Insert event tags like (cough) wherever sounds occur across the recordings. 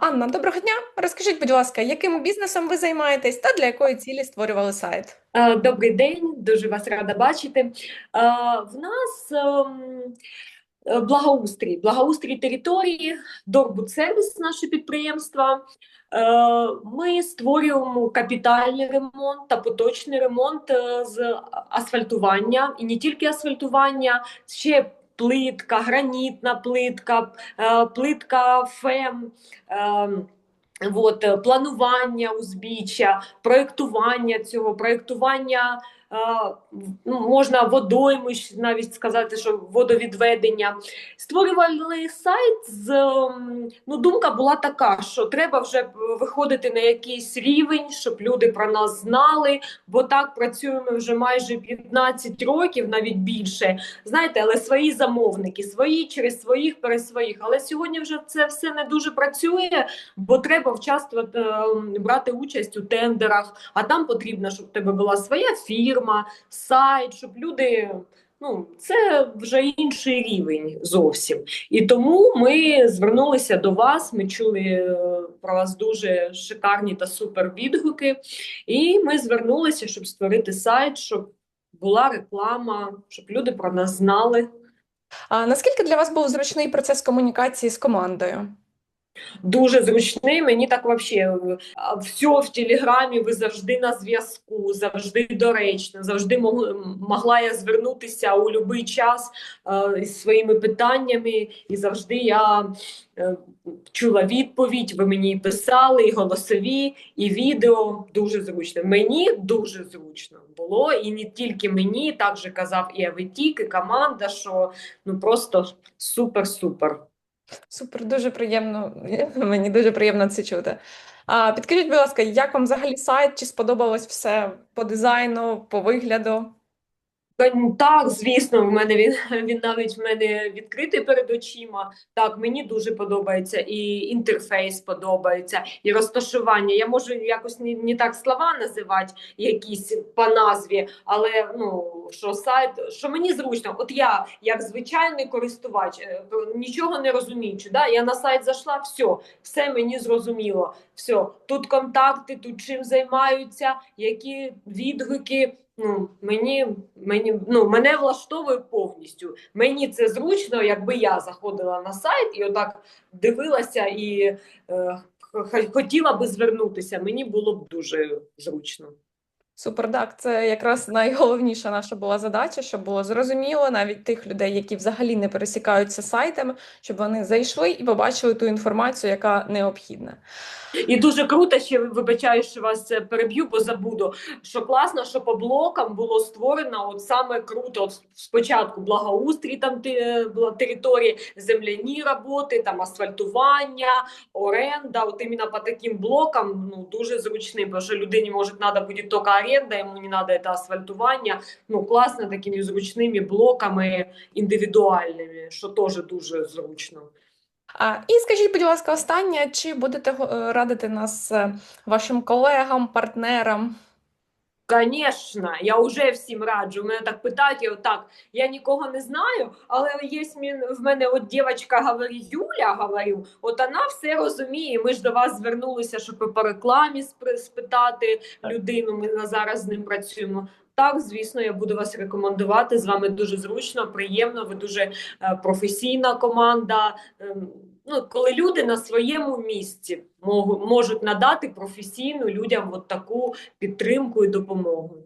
Анна, доброго дня. Розкажіть, будь ласка, яким бізнесом ви займаєтесь та для якої цілі створювали сайт? Е, Добрий день, дуже вас рада бачити. Е, В нас ем, е, благоустрій, благоустрій території, Дорбудсервіс, наше підприємство. Ми створюємо капітальний ремонт та поточний ремонт з асфальтування, і не тільки асфальтування, ще плитка, гранітна плитка, е, плитка ФЕМ. ем, От, е, планування узбіччя, проєктування цього, проєктування можна водойми навіть сказати, що водовідведення. Створювали сайт з ем, ну, думка була така, що треба вже виходити на якийсь рівень, щоб люди про нас знали, бо так працюємо вже майже 15 років, навіть більше. Знаєте, але свої замовники, свої через своїх перед своїх. Але сьогодні вже це все не дуже працює, бо треба вчасно е, брати участь у тендерах, а там потрібно, щоб в тебе була своя фірма, сайт, щоб люди. Ну, це вже інший рівень зовсім. І тому ми звернулися до вас. Ми чули е, про вас дуже шикарні та супер відгуки. І ми звернулися, щоб створити сайт, щоб була реклама, щоб люди про нас знали. А наскільки для вас був зручний процес комунікації з командою? Дуже зручний. Мені так вообще все в телеграмі. Ви завжди на зв'язку, завжди доречно, завжди могла я звернутися у будь-який час е, своїми питаннями, і завжди я е, чула відповідь. Ви мені писали і голосові, і відео. Дуже зручно. Мені дуже зручно було, і не тільки мені, також казав і Аветік, і команда, що ну просто супер-супер. Супер, дуже приємно. (laughs) Мені дуже приємно це чути. А підкажіть, будь ласка, як вам взагалі сайт? Чи сподобалось все по дизайну, по вигляду? Ну, Так, звісно, в мене він, (laughs) він навіть в мене відкритий перед очима. Так, мені дуже подобається, і інтерфейс подобається, і розташування. Я можу якось не, не так слова називати, якісь по назві, але ну що сайт, що мені зручно. От я, як звичайний користувач, е, нічого не розуміючи, да, я на сайт зайшла, все, все мені зрозуміло. Все, тут контакти, тут чим займаються, які відгуки. Ну, мені, мені, ну, мене влаштовує повністю. Мені це зручно, якби я заходила на сайт і отак дивилася і е, хотіла би звернутися. Мені було б дуже зручно. Супер, так, це якраз найголовніша наша була задача, щоб було зрозуміло навіть тих людей, які взагалі не пересікаються сайтами, щоб вони зайшли і побачили ту інформацію, яка необхідна. І дуже круто, ще вибачаю, що вас переб'ю, бо забуду. Що класно, що по блокам було створено от саме круто. От спочатку благоустрій, там була території, земляні роботи, там асфальтування, оренда. От іменно по таким блокам ну дуже зручним, бо що людині може треба буде тільки оренда, йому не надо это асфальтування. Ну класно такими зручними блоками індивідуальними, що теж дуже зручно. А, і скажіть, будь ласка, останнє, чи будете е, радити нас е, вашим колегам, партнерам? Конечно, я вже всім раджу. Мене так питають, я отак, я нікого не знаю, але є в мене от дівчинка, говорю, Юля, говорю, от вона все розуміє. Ми ж до вас звернулися, щоб по рекламі спитати людину. Ми зараз з ним працюємо. Так, звісно, я буду вас рекомендувати. З вами дуже зручно, приємно. Ви дуже е, професійна команда. Ну, коли люди на своєму місці можуть надати професійну людям от таку підтримку і допомогу.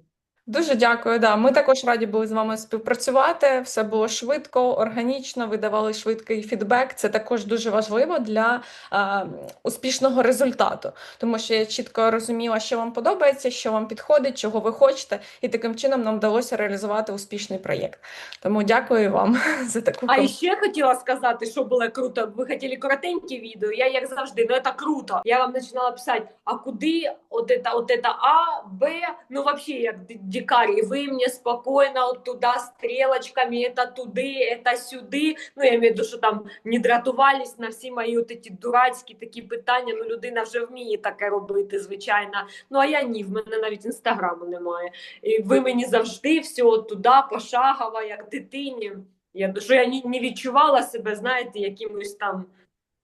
Дуже дякую. Да. Ми також раді були з вами співпрацювати. Все було швидко, органічно, ви давали швидкий фідбек. Це також дуже важливо для а, успішного результату, тому що я чітко розуміла, що вам подобається, що вам підходить, чого ви хочете, і таким чином нам вдалося реалізувати успішний проєкт. Тому дякую вам (laughs) за таку А ще хотіла сказати, що було круто. Ви хотіли коротеньке відео. Я як завжди, ну це круто. Я вам починала писати, а куди от это, от это А, Б, ну вообще як дикарь, і ви мені спокійно от туди стрілочками, это туди, это сюди. Ну я маю в виду, що там не дратувались на всі мої от ті дурацькі такі питання. Ну людина вже вміє таке робити, звичайно. Ну а я ні, в мене навіть інстаграму немає. І ви мені завжди все от туди пошагово, як дитині. Я що я не відчувала себе, знаєте, якимось там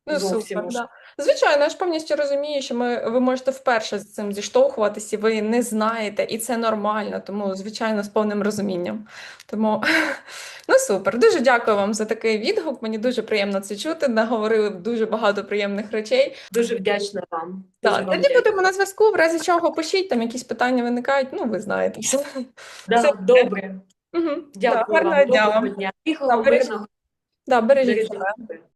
Ну, супер, да. Звичайно, я ж повністю розумію, що ми, ви можете вперше з цим зіштовхуватися, ви не знаєте, і це нормально, тому, звичайно, з повним розумінням. Тому, (laughs) ну супер. Дуже дякую вам за такий відгук. Мені дуже приємно це чути. Наговорили дуже багато приємних речей. Дуже вдячна вам. Дуже вам тоді будемо на зв'язку. В разі чого пишіть, там якісь питання виникають. Ну, ви знаєте все. (laughs) Да, Все. добре. Угу. Дякую гарного вам. дня Доброго дня. Тихого, Да, мирного. Да, бережіть себе.